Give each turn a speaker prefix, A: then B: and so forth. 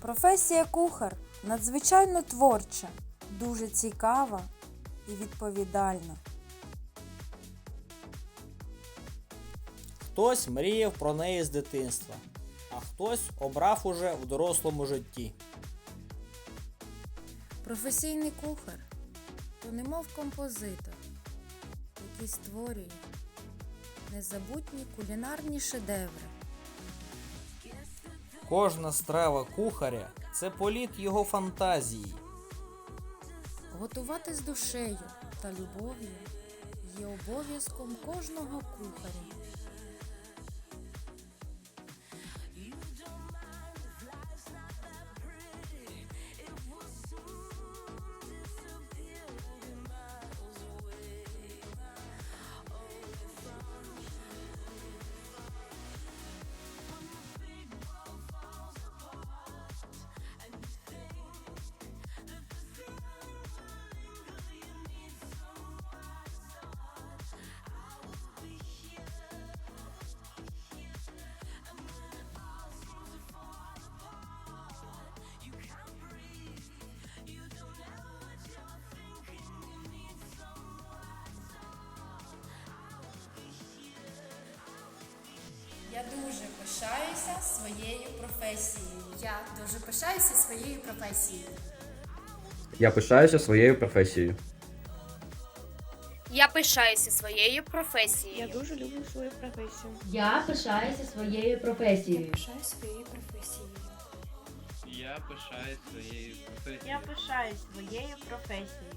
A: Професія кухар надзвичайно творча, дуже цікава і відповідальна.
B: Хтось мріяв про неї з дитинства, а хтось обрав уже в дорослому житті.
A: Професійний кухар то немов композитор, який створює незабутні кулінарні шедеври.
B: Кожна страва кухаря це політ його фантазії.
A: Готувати з душею та любов'ю є обов'язком кожного кухаря.
C: Я дуже пишаюся своєю професією.
D: Я дуже пишаюся своєю професією.
E: Я пишаюся своєю професією.
F: Я пишаюся своєю професією.
G: Я дуже люблю свою професію.
H: Я пишаюся своєю професією.
D: Пишаю своєю професією.
I: Я пишаюсь своєю професією.
G: Я пишаюсь своєю професією.